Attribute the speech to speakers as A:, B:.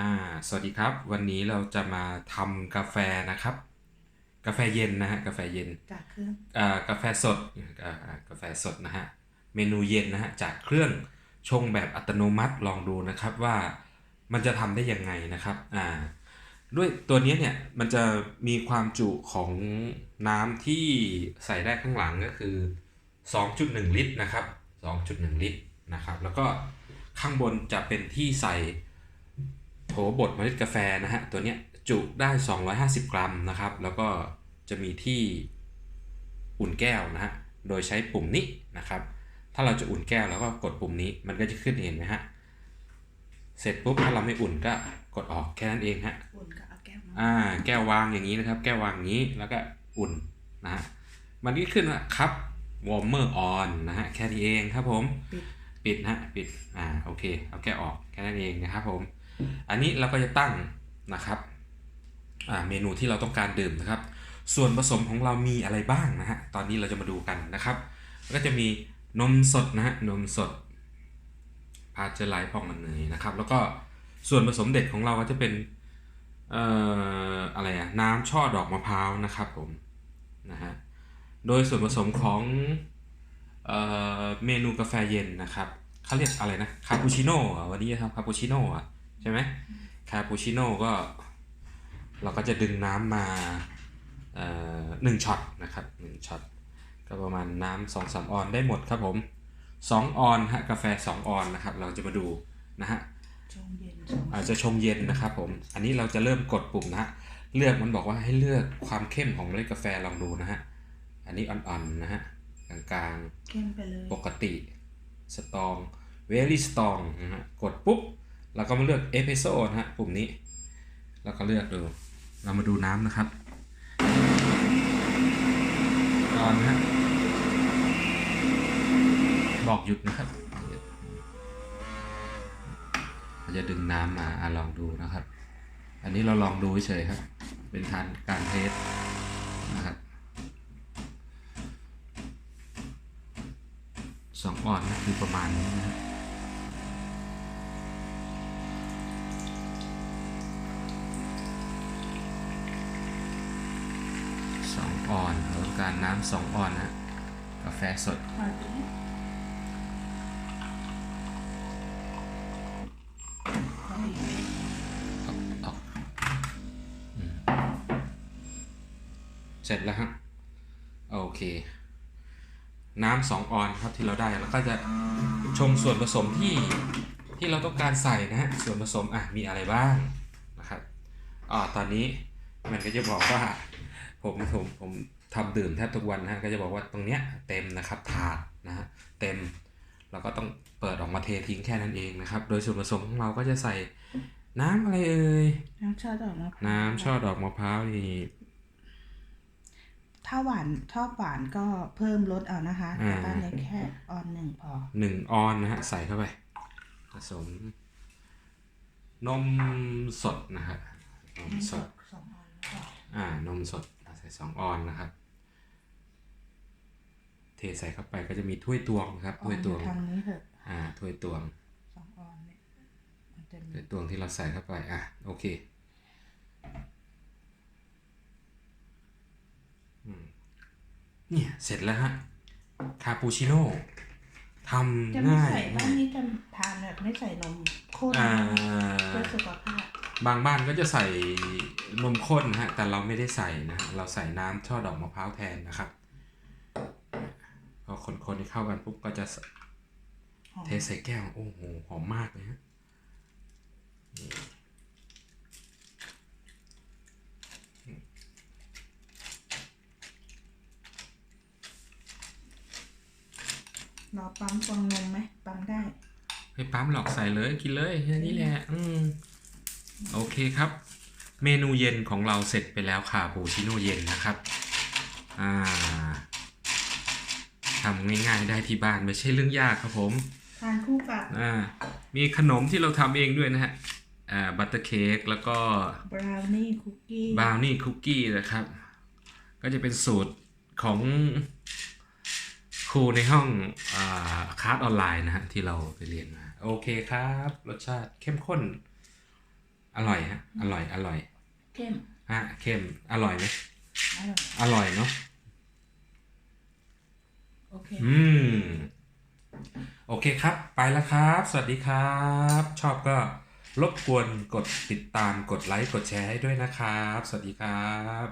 A: อ่าสวัสดีครับ วันนี้เราจะมาทำกาแฟนะครับ กาแฟเย็นนะฮะกาแฟเย็น
B: จากเครื่อง
A: อ่ากาแฟสดอ่ากาแฟสดนะฮะเมนูเย็นนะฮะจากเครื่องชงแบบอัตโนมัติลองดูนะครับว่ามันจะทำได้ยังไงนะครับอ่าด้วยตัวนี้เนี่ยมันจะมีความจุของน้ำที่ใส่ได้ข้างหลังก็คือ 2.1 ลิตรนะครับ2.1 ลิตรนะครับ แล้วก็ข้างบนจะเป็นที่ใส่โถ บดเมล็ดกาแฟนะฮะตัวเนี้ยจุได้ 250 กรัมนะครับ แล้วก็จะมีที่อุ่นแก้วนะฮะโดยใช้ปุ่มนี้นะครับ ถ้าเราจะอุ่นแก้วแล้วก็กดปุ่มนี้มันก็จะขึ้นเห็นไหมฮะเสร็จปุ๊บถ้าเราไม่อุ่นก็กดออกแค่นั้นเองฮะ
B: อุ่นกับเอาแก้วมา
A: อ่าแก้ววางอย่างนี้นะครับ แก้ววางอย่างนี้แล้วก็อุ่นนะฮะมันก็ขึ้นว่าครับ warmer on นะฮะแค่นี้เองครับผม
B: ปิด
A: ปิดนะฮะปิดอ่าโอเคเอาแก้วออกแค่นั้นเองนะครับผม อันนี้เราก็จะตั้งนะครับเมนูที่เราต้องการดื่มนะครับ ส่วนผสมของเรามีอะไรบ้างนะฮะ ตอนนี้เราจะมาดูกันนะครับ ก็จะมีนมสดนะฮะ นมสดพาเจอร์ไลท์พองมันเนยนะครับ แล้วก็ส่วนผสมเด็ดของเราก็จะเป็นเอ่ออะไรอะน้ำช่อดอกมะพร้าวนะครับผมนะฮะ โดยส่วนผสมของเอ่อเมนูกาแฟเย็นนะครับเขาเรียกอะไรนะ คาปูชิโน่วันนี้จะทำคาปูชิโน่อะ ใช่ไหมคาปูชิโน่ก็เราก็จะดึงน้ำมาเอ่อหนึ่งช็อตนะครับหนึ่งช็อตก็ประมาณน้ำสองสามออนได้หมดครับผมสองออนฮะกาแฟสองออนนะครับเราจะมาดูนะฮะ
B: ชงเย็นชง
A: อาจจะชงเย็นนะครับผมอันนี้เราจะเริ่มกดปุ่มนะฮะเลือกมันบอกว่าให้เลือกความเข้มของเมล็ดกาแฟลองดูนะฮะอันนี้อ่อนๆนะฮะกลาง
B: เข้มไปเลย
A: ๆปกติสตอง very strong นะฮะกดปุ๊บ เราก็มาเลือกเอสเ e รสโซ่นะฮะปุ่มนี้ แล้วก็เลือกดู เรามาดูน้ำนะครับอ่อนนะฮะบอกหยุดนะครับเราจะดึงน้ำมาอลองดูนะครับ อันนี้เราลองดูเฉยครับ เป็นทานการเทสนะครับสองออนก็คือประมาณนี้นะครับส ออนต้องการน้ำสองออนนะกาแฟสด เสร็จแล้วฮะโอเค น้ำสองออนครับที่เราได้แล้วก็จะชงส่วนผสมที่ที่เราต้องการใส่นะฮะส่วนผสมอะมีอะไรบ้างนะครับอ่าตอนนี้มันก็จะบอกว่า ผมผมผมทำดื่มแทบทุกวันนะฮะก็จะบอกว่าตรงเนี้ยเต็มนะครับถาดนะฮะเต็มเราก็ต้องเปิดออกมาเททิ้งแค่นั้นเองนะครับ โดยส่วนผสมของเราก็จะใส่น้ำอะไรเอ่ย
B: น้ำชาดอกมะพร้าว
A: น้ำช่อดอกมะพร้าวนี่
B: ถ้าหวานชอบหวานก็เพิ่มรสเอานะคะ
A: อ่า
B: แต่บ้านเล็กแค่ออนหนึ่งพอ
A: หนึ่งออนนะฮะใส่เข้าไป ผสม นมสดนะฮะนมสด
B: สองออนพอ
A: อ่านมสดใส่สองออนนะครับ เทใส่เข้าไปก็จะมีถ้วยตวงนะครับ
B: ออ
A: ถ้วย
B: น
A: ตวง
B: ทางนี้เถอะ
A: อ่าถ้วยตวง
B: สองออนเนี่ยมันจะมี
A: ถ้วยตวงที่เราใส่เข้าไปอะโอเคอืมเนี่ยเสร็จแล้วฮะคาปูชิโน่ท
B: จะำไม่
A: ง่าย
B: ใส่บ้า
A: ง่านย
B: นี้จะทานแบบไม่ใส่นมข้น
A: อ่า
B: เพื่อสุขภาพ
A: บางบ้านก็จะใส่นมข้นนะฮะแต่เราไม่ได้ใส่นะฮะเราใส่น้ำช่อดอกมะพร้าวแทนนะครับพอคนๆให้เข้ากันปุ๊บก็จะ
B: หอม
A: เทใส่แก้วโอ้โหหอมมากเลยฮะนี่
B: รอปั๊มฟองนมไหมปั๊มได้
A: ให้ปั๊มหลอกใส่เลยกินเลยแค่นี้แหละ อืม โอเคครับ เมนูเย็นของเราเสร็จไปแล้วค่ะปูชิโน่เย็นนะครับอ่าทำง่ายๆได้ที่บ้านไม่ใช่เรื่องยากครับผม
B: ทานคู่กับ
A: อ่ามีขนมที่เราทำเองด้วยนะฮะอ่าบัตเตอร์เค้กแล้วก็
B: บราวนี่คุกกี้
A: บราวนี่คุกกี้นะครับ ก็จะเป็นสูตรของครูในห้องอ่าคลาสออนไลน์นะฮะที่เราไปเรียนมา โอเคครับ รสชาติเข้มข้นอ อร่อยฮะ อร่อย อร่อย
B: เข้ม
A: ฮะเค็ม อร่อยไหม
B: อร่อย
A: อร่อยเนาะ
B: โอเค
A: อืม โอเคครับ ไปแล้วครับ สวัสดีครับ ชอบก็รบกวนกดติดตาม กดไลค์ กดแชร์ให้ด้วยนะครับ สวัสดีครับ